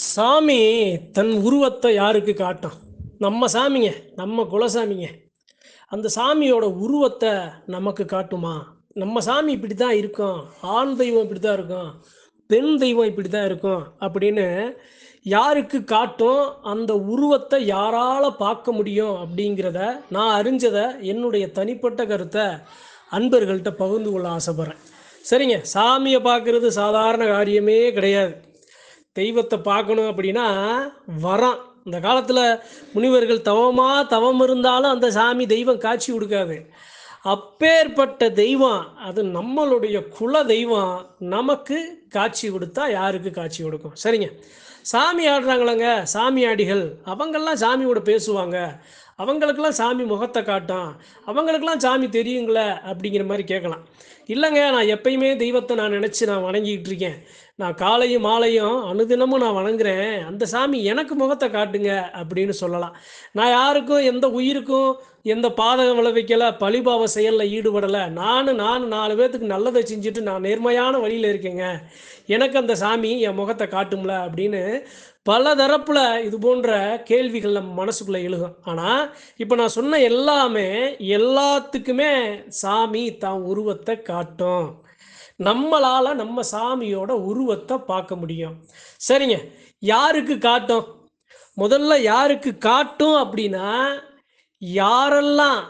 சாமி தன் உருவத்தை யாருக்கு காட்டும்? நம்ம சாமிங்க நம்ம குலசாமிங்க. அந்த சாமியோட உருவத்தை நமக்கு காட்டுமா? நம்ம சாமி இப்படி தான் இருக்கும் ஆண் தெய்வம் இப்படி தான் இருக்கும் பெண் தெய்வம் இப்படி தான் இருக்கும் அப்படின்னு யாருக்கு காட்டும்? அந்த உருவத்தை யாரால் பார்க்க முடியும் அப்படிங்கிறத நான் அறிஞ்சதை என்னுடைய தனிப்பட்ட கருத்தை அன்பர்கள்ட்ட பகிர்ந்து கொள்ள ஆசைப்பட்றேன். சரிங்க சாமியை பார்க்குறது சாதாரண காரியமே கிடையாது. தெய்வத்தை பார்க்கணும் அப்படின்னா வரம். இந்த காலத்தில் முனிவர்கள் தவமாக தவம் இருந்தாலும் அந்த சாமி தெய்வம் காட்சி கொடுக்காது. அப்பேற்பட்ட தெய்வம் அது நம்மளுடைய குல தெய்வம் நமக்கு காட்சி கொடுத்தா யாருக்கு காட்சி கொடுக்கும்? சரிங்க. சாமி ஆடுறாங்களங்க? சாமி ஆடிகள் அவங்கெல்லாம் சாமியோட பேசுவாங்க. அவங்களுக்கெல்லாம் சாமி முகத்தை காட்டும். அவங்களுக்கெல்லாம் சாமி தெரியுங்களே அப்படிங்கிற மாதிரி கேட்கலாம். இல்லைங்க நான் எப்பயுமே தெய்வத்தை நான் நினச்சி நான் வணங்கிக்கிட்டு இருக்கேன். நான் காலையும் மாலையும் அனுதினமும் நான் வணங்குறேன். அந்த சாமி எனக்கு முகத்தை காட்டுங்க அப்படின்னு சொல்லலாம். நான் யாருக்கும் எந்த உயிருக்கும் எந்த பாதகம் விளைவிக்கலை பழிபாவ செயலில் ஈடுபடலை. நான் நான் நாலு பேர்த்துக்கு நல்லதை செஞ்சுட்டு நான் நேர்மையான வழியில் இருக்கேங்க. எனக்கு அந்த சாமி என் முகத்தை காட்டும்ல அப்படின்னு பல தரப்பில் இது போன்ற கேள்விகள் நம்ம மனசுக்குள்ளே எழுகும். ஆனால் இப்போ நான் சொன்ன எல்லாமே எல்லாத்துக்குமே சாமி தான் உருவத்தை காட்டும். நம்மளால் நம்ம சாமியோட உருவத்தை பார்க்க முடியும். சரிங்க. யாருக்கு காட்டும்? முதல்ல யாருக்கு காட்டும் அப்படின்னா யாரெல்லாம்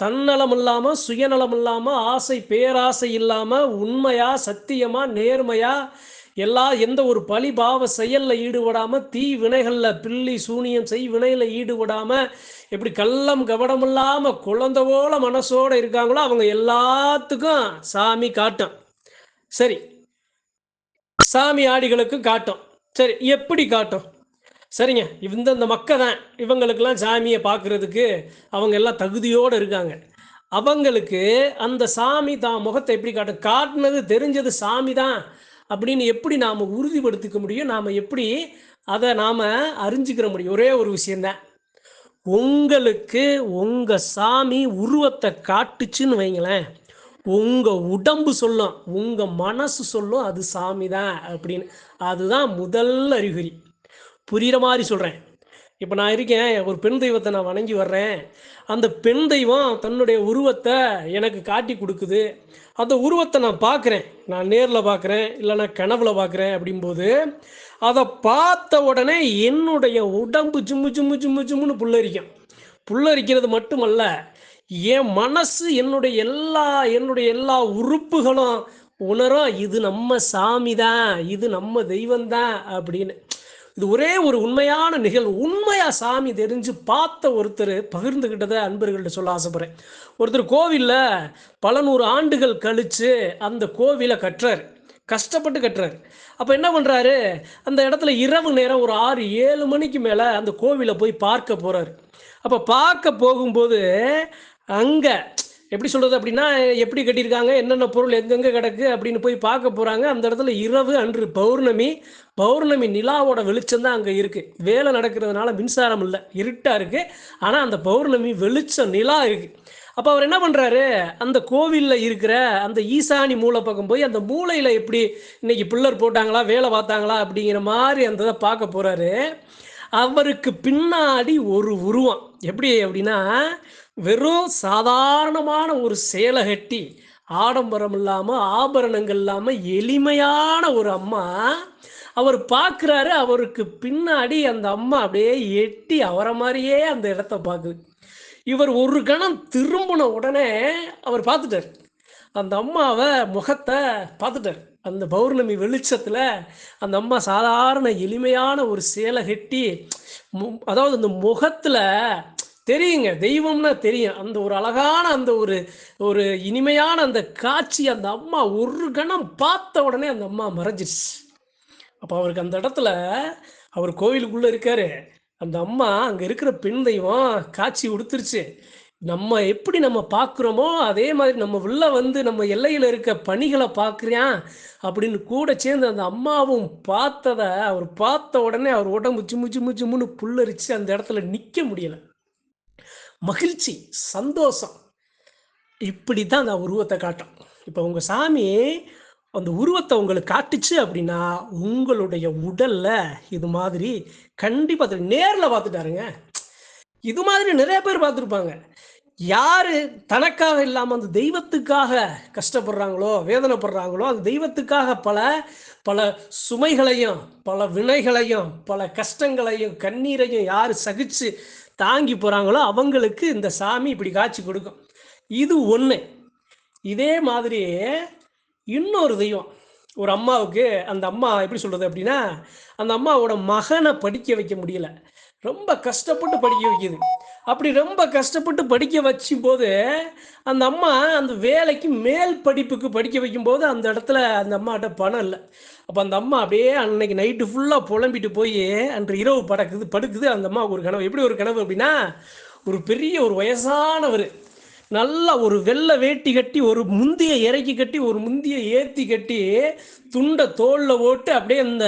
தன்னலம் இல்லாமல் சுயநலம் இல்லாமல் ஆசை பேராசை இல்லாமல் உண்மையாக சத்தியமாக நேர்மையாக எல்லா எந்த ஒரு பழிபாவ செயலில் ஈடுபடாமல் தீ வினைகளில் பில்லி சூனியம் செய் வினையில் ஈடுபடாமல் எப்படி கள்ளம் கவனம் இல்லாமல் குழந்தை போல மனசோடு இருக்காங்களோ அவங்க எல்லாத்துக்கும் சாமி காட்டும். சரி. சாமி ஆடிகளுக்கும் காட்டும். சரி எப்படி காட்டும்? சரிங்க இந்த இந்த மக்கள் தான். இவங்களுக்கெல்லாம் சாமியை பார்க்குறதுக்கு அவங்க எல்லாம் தகுதியோடு இருக்காங்க. அவங்களுக்கு அந்த சாமி தான் முகத்தை எப்படி காட்டும்? காட்டினது தெரிஞ்சது சாமி தான் அப்படின்னு எப்படி நாம் உறுதிப்படுத்திக்க முடியும்? நாம் எப்படி அதை நாம் அறிஞ்சிக்கிற முடியும்? ஒரே ஒரு விஷயந்தான் உங்களுக்கு உங்கள் சாமி உருவத்தை காட்டுச்சுன்னு வைங்களேன். உங்கள் உடம்பு சொல்லும் உங்கள் மனசு சொல்லும் அது சாமி தான் அப்படின்னு. அதுதான் முதல் அறிகுறி. புரிகிற மாதிரி சொல்கிறேன் இப்போ நான் இருக்கேன் ஒரு பெண் தெய்வத்தை நான் வணங்கி வர்றேன். அந்த பெண் தெய்வம் தன்னுடைய உருவத்தை எனக்கு காட்டி கொடுக்குது. அந்த உருவத்தை நான் பார்க்குறேன். நான் நேரில் பார்க்குறேன் இல்லைன்னா கனவுல பார்க்குறேன் அப்படிம்போது அதை பார்த்த உடனே என்னுடைய உடம்பு ஜும்மு ஜும்மு ஜும்மு ஜும்முன்னு புல்லரிக்கும். புல்லரிக்கிறது மட்டுமல்ல என் மனசு என்னுடைய எல்லா என்னுடைய எல்லா உறுப்புகளும் உணரும் இது நம்ம சாமி தான் இது நம்ம தெய்வம் தான் அப்படின்னு. இது ஒரே ஒரு உண்மையான நிகழ்வு. உண்மையாக சாமி தெரிஞ்சு பார்த்த ஒருத்தர் பகிர்ந்துக்கிட்டதை அன்பர்கள்ட்ட சொல்ல ஆசைப்படுறேன். ஒருத்தர் கோவிலில் பல நூறு ஆண்டுகள் கழித்து அந்த கோவிலை கட்டுறார். கஷ்டப்பட்டு கட்டுறாரு. அப்போ என்ன பண்ணுறாரு அந்த இடத்துல இரவு நேரம் ஒரு ஆறு ஏழு மணிக்கு மேலே அந்த கோவிலை போய் பார்க்க போகிறாரு அப்போ பார்க்க போகும்போது அங்கே எப்படி சொல்கிறது அப்படின்னா எப்படி கட்டியிருக்காங்க என்னென்ன பொருள் எங்கெங்கே கிடக்கு அப்படின்னு போய் பார்க்க போகிறாங்க அந்த இடத்துல இரவு அன்று பௌர்ணமி பௌர்ணமி நிலாவோட வெளிச்சம் தான் அங்கே இருக்குது வேலை நடக்கிறதுனால மின்சாரம் இல்லை இருட்டாக இருக்குது ஆனால் அந்த பௌர்ணமி வெளிச்சம் நிலா இருக்குது அப்போ அவர் என்ன பண்ணுறாரு அந்த கோவிலில் இருக்கிற அந்த ஈசானி மூளை பக்கம் போய் அந்த மூளையில் எப்படி இன்னைக்கு பில்லர் போட்டாங்களா வேலை பார்த்தாங்களா அப்படிங்கிற மாதிரி அந்த இதை பார்க்க போகிறாரு அவருக்கு பின்னாடி ஒரு உருவம். எப்படி அப்படின்னா வெறும் சாதாரணமான ஒரு சேலை கட்டி ஆடம்பரம் இல்லாமல் ஆபரணங்கள் இல்லாமல் எளிமையான ஒரு அம்மா அவர் பார்க்குறாரு அவருக்கு பின்னாடி அந்த அம்மா அப்படியே எட்டி அவரை மாதிரியே அந்த இடத்த பார்க்குது இவர் ஒரு கணம் திரும்பின உடனே அவர் பார்த்துட்டார் அந்த அம்மாவை முகத்தை பார்த்துட்டார் அந்த பௌர்ணமி வெளிச்சத்தில் அந்த அம்மா சாதாரண எளிமையான ஒரு சேலை கட்டி அதாவது அந்த முகத்தில் தெரியுங்க. தெய்வம்னா தெரியும். அந்த ஒரு அழகான அந்த ஒரு ஒரு இனிமையான அந்த காட்சி அந்த அம்மா ஒரு கணம் பார்த்த உடனே அந்த அம்மா மறைஞ்சிருச்சு. அப்போ அவருக்கு அந்த இடத்துல அவர் கோவிலுக்குள்ளே இருக்காரு. அந்த அம்மா அங்கே இருக்கிற பெண் தெய்வம் காட்சி உடுத்துருச்சு. நம்ம எப்படி நம்ம பார்க்குறோமோ அதே மாதிரி நம்ம உள்ள வந்து நம்ம எல்லையில் இருக்க பணிகளை பார்க்குறியான் அப்படின்னு கூட சேர்ந்து அந்த அம்மாவும் பார்த்ததை அவர் பார்த்த உடனே அவர் உடம்பு சிம்மு சிம்மு சிம்முன்னு புல்லரிச்சு அந்த இடத்துல நிற்க முடியலை. மகிழ்ச்சி சந்தோஷம். இப்படி தான் அந்த உருவத்தை காட்டும் இப்போ உங்கள் சாமி அந்த உருவத்தை உங்களுக்கு காட்டுச்சு அப்படின்னா உங்களுடைய உடல்ல இது மாதிரி கண்டிப்பாக அது நேரில் பார்த்துட்டாருங்க. இது மாதிரி நிறைய பேர் பார்த்துருப்பாங்க. யாரு தனக்காக இல்லாமல் அந்த தெய்வத்துக்காக கஷ்டப்படுறாங்களோ வேதனைப்படுறாங்களோ அந்த தெய்வத்துக்காக பல பல சுமைகளையும் பல வினைகளையும் பல கஷ்டங்களையும் கண்ணீரையும் யார் சகிச்சு தாங்கி போகிறாங்களோ அவங்களுக்கு இந்த சாமி இப்படி காட்சி கொடுக்கும். இது ஒன்று இதே மாதிரி இன்னொரு தெய்வம். ஒரு அம்மாவுக்கு அந்த அம்மா எப்படி சொல்கிறது அப்படின்னா அந்த அம்மாவோட மகனை படிக்க வைக்க முடியல. ரொம்ப கஷ்டப்பட்டு படிக்க வைக்குது. அப்படி ரொம்ப கஷ்டப்பட்டு படிக்க வச்சும் போது அந்த அம்மா அந்த வேலைக்கு மேல் படிப்புக்கு படிக்க வைக்கும்போது அந்த இடத்துல அந்த அம்மாட்ட பணம் இல்லை. அப்போ அந்த அம்மா அப்படியே அன்னைக்கு நைட்டு ஃபுல்லாக புலம்பிட்டு போய் அன்று இரவு படக்குது படுக்குது. அந்த அம்மாவுக்கு ஒரு கனவு. எப்படி ஒரு கனவு அப்படின்னா ஒரு பெரிய ஒரு வயசானவர். நல்லா ஒரு வெள்ளை வேட்டி கட்டி ஒரு முந்திய இறக்கி கட்டி ஒரு முந்திய ஏற்றி கட்டி துண்டை தோளில் ஓட்டு அப்படியே இந்த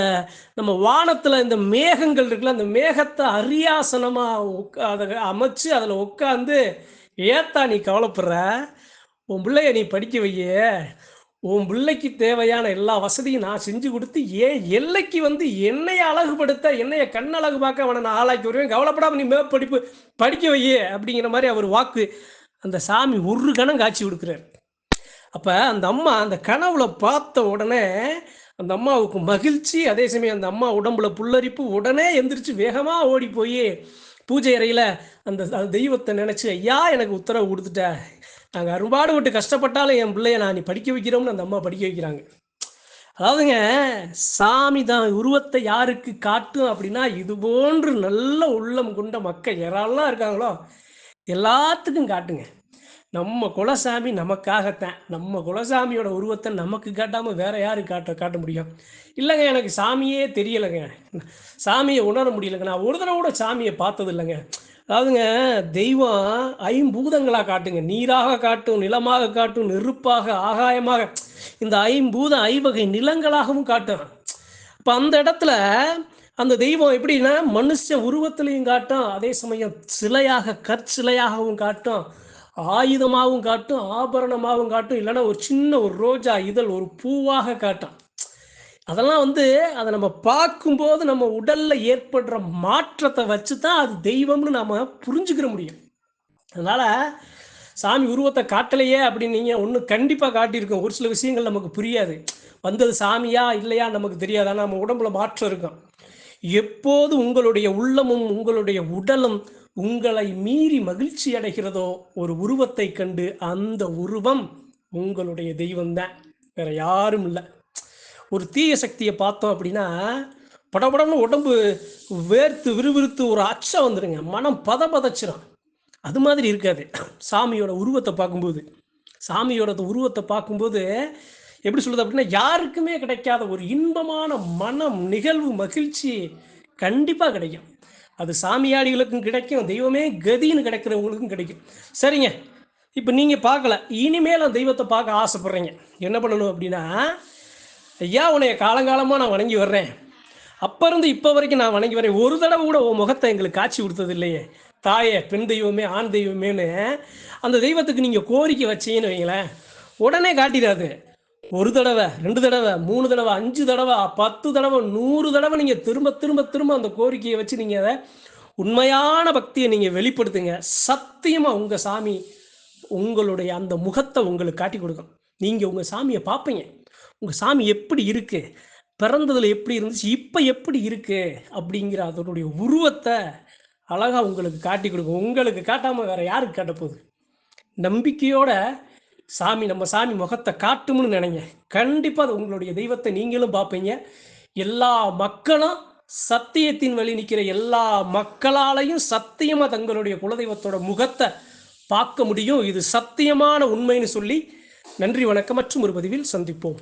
நம்ம வானத்தில் இந்த மேகங்கள் இருக்குல்ல அந்த மேகத்தை அரியாசனமாக அதை அமைச்சு அதில் உட்காந்து ஏத்தா நீ கவலைப்படுற? உன் பிள்ளைய நீ படிக்க வைய. உன் பிள்ளைக்கு தேவையான எல்லா வசதியும் நான் செஞ்சு கொடுத்து ஏன் எல்லைக்கு வந்து என்னைய அழகுபடுத்த என்னைய கண்ணழகு பார்க்க அவனை நான் ஆளாக்கி வருவேன்? கவலைப்படாம நீ மேல் படிப்பு படிக்க வையே அப்படிங்கிற மாதிரி அவர் வாக்கு. அந்த சாமி ஒரு கணம் காட்சி கொடுக்குறாரு. அப்போ அந்த அம்மா அந்த கனவுல பார்த்த உடனே அந்த அம்மாவுக்கு மகிழ்ச்சி. அதே சமயம் அந்த அம்மா உடம்புல புல்லரிப்பு. உடனே எந்திரிச்சு வேகமாக ஓடி போய் பூஜை அறையில் அந்த தெய்வத்தை நினச்சி ஐயா எனக்கு உத்தரவு கொடுத்துட்ட. நாங்கள் அரும்பாடு விட்டு கஷ்டப்பட்டாலும் என் பிள்ளைய நான் நீ படிக்க வைக்கிறோம்னு அந்த அம்மா படிக்க வைக்கிறாங்க. அதாவதுங்க சாமி தான் உருவத்தை யாருக்கு காட்டும் அப்படின்னா இது போன்று நல்ல உள்ளம் கொண்ட மக்கள் யாரெல்லாம் இருக்காங்களோ எல்லாத்துக்கும் காட்டுங்க. நம்ம குலசாமி நமக்காகத்தான். நம்ம குலசாமியோட உருவத்தை நமக்கு காட்டாமல் வேற யாரு காட்ட காட்ட முடியும். இல்லைங்க எனக்கு சாமியே தெரியலைங்க. சாமியை உணர முடியலைங்க. நான் ஒரு தடவை கூட சாமியை பார்த்தது இல்லைங்க அதாவதுங்க தெய்வம் ஐம்பூதங்களாக காட்டுங்க. நீராக காட்டும் நிலமாக காட்டும் நெருப்பாக ஆகாயமாக. இந்த ஐம்பூதம் ஐவகை நிலங்களாகவும் காட்டும். இப்போ அந்த இடத்துல அந்த தெய்வம் எப்படின்னா மனுஷ உருவத்திலையும் காட்டும் அதே சமயம் சிலையாக கற்சிலையாகவும் காட்டும் ஆயுதமாகவும் காட்டும் ஆபரணமாகவும் காட்டும் இல்லைன்னா ஒரு சின்ன ஒரு ரோஜா இதழ் ஒரு பூவாக காட்டும். அதெல்லாம் வந்து அதை நம்ம பார்க்கும்போது நம்ம உடல்ல ஏற்படுற மாற்றத்தை வச்சு தான் அது தெய்வம்னு நாம புரிஞ்சுக்கிற முடியும். அதனால சாமி உருவத்தை காட்டலையே அப்படின்னு நீங்கள் ஒன்று கண்டிப்பாக காட்டியிருக்கோம். ஒரு சில விஷயங்கள் நமக்கு புரியாது. வந்தது சாமியா இல்லையா நமக்கு தெரியாது. ஆனால் நம்ம உடம்புல மாற்றம் இருக்கும். எப்போது உங்களுடைய உள்ளமும் உங்களுடைய உடலும் உங்களை மீறி மகிழ்ச்சி அடைகிறதோ ஒரு உருவத்தை கண்டு அந்த உருவம் உங்களுடைய தெய்வம்தான். வேற யாரும் இல்லை. ஒரு தீய சக்தியை பார்த்தோம் அப்படின்னா படபடன்னு உடம்பு வேர்த்து விறுவிறுத்து ஒரு அச்சம் வந்துடுங்க மனம் பத பதச்சிடும் அது மாதிரி இருக்காது. சாமியோட உருவத்தை பார்க்கும்போது சாமியோட உருவத்தை பார்க்கும்போது எப்படி சொல்லுது அப்படின்னா யாருக்குமே கிடைக்காத ஒரு இன்பமான மனம் நிகழ்வு மகிழ்ச்சி கண்டிப்பாக கிடைக்கும். அது சாமியாடிகளுக்கும் கிடைக்கும் தெய்வமே கதின்னு கிடைக்கிறவங்களுக்கும் கிடைக்கும். சரிங்க. இப்போ நீங்கள் பார்க்கல இனிமேல் அந்த தெய்வத்தை பார்க்க ஆசைப்படுறீங்க. என்ன பண்ணணும் அப்படின்னா ஐயா உன்னைய காலங்காலமாக நான் வணங்கி வர்றேன். அப்போ இருந்து இப்போ வரைக்கும் நான் வணங்கி வரேன் ஒரு தடவை கூட உன் முகத்தை எங்களுக்கு காட்சி கொடுத்தது இல்லையே தாயே பெண் தெய்வமே ஆண் தெய்வமேன்னு அந்த தெய்வத்துக்கு நீங்கள் கோரிக்கை வச்சீங்கன்னு வைங்களேன் உடனே காட்டிடாது ஒரு தடவை ரெண்டு தடவை மூணு தடவை அஞ்சு தடவை பத்து தடவை நூறு தடவை நீங்கள் திரும்ப திரும்ப திரும்ப அந்த கோரிக்கையை வச்சு நீங்கள் அதை உண்மையான பக்தியை நீங்கள் வெளிப்படுத்துங்க. சத்தியமாக உங்கள் சாமி உங்களுடைய அந்த முகத்தை உங்களுக்கு காட்டி கொடுக்கும். நீங்கள் உங்கள் சாமியை பார்ப்பீங்க. உங்கள் சாமி எப்படி இருக்குது பிறந்ததில் எப்படி இருந்துச்சு? இப்போ எப்படி இருக்குது அப்படிங்கிற அதனுடைய உருவத்தை அழகாக உங்களுக்கு காட்டி கொடுக்கும். உங்களுக்கு காட்டாமல் வேறு யாருக்கு காட்ட போகுது? நம்பிக்கையோட சாமி நம்ம சாமி முகத்தை காட்டும்னு நினைங்க. கண்டிப்பாக அது உங்களுடைய தெய்வத்தை நீங்களும் பார்ப்பீங்க. எல்லா மக்களும் சத்தியத்தின் வழி நிற்கிற எல்லா மக்களாலையும் சத்தியமாக தங்களுடைய குலதெய்வத்தோட முகத்தை பார்க்க முடியும். இது சத்தியமான உண்மைன்னு சொல்லி நன்றி வணக்கம் மற்றும் ஒரு பதிவில் சந்திப்போம்.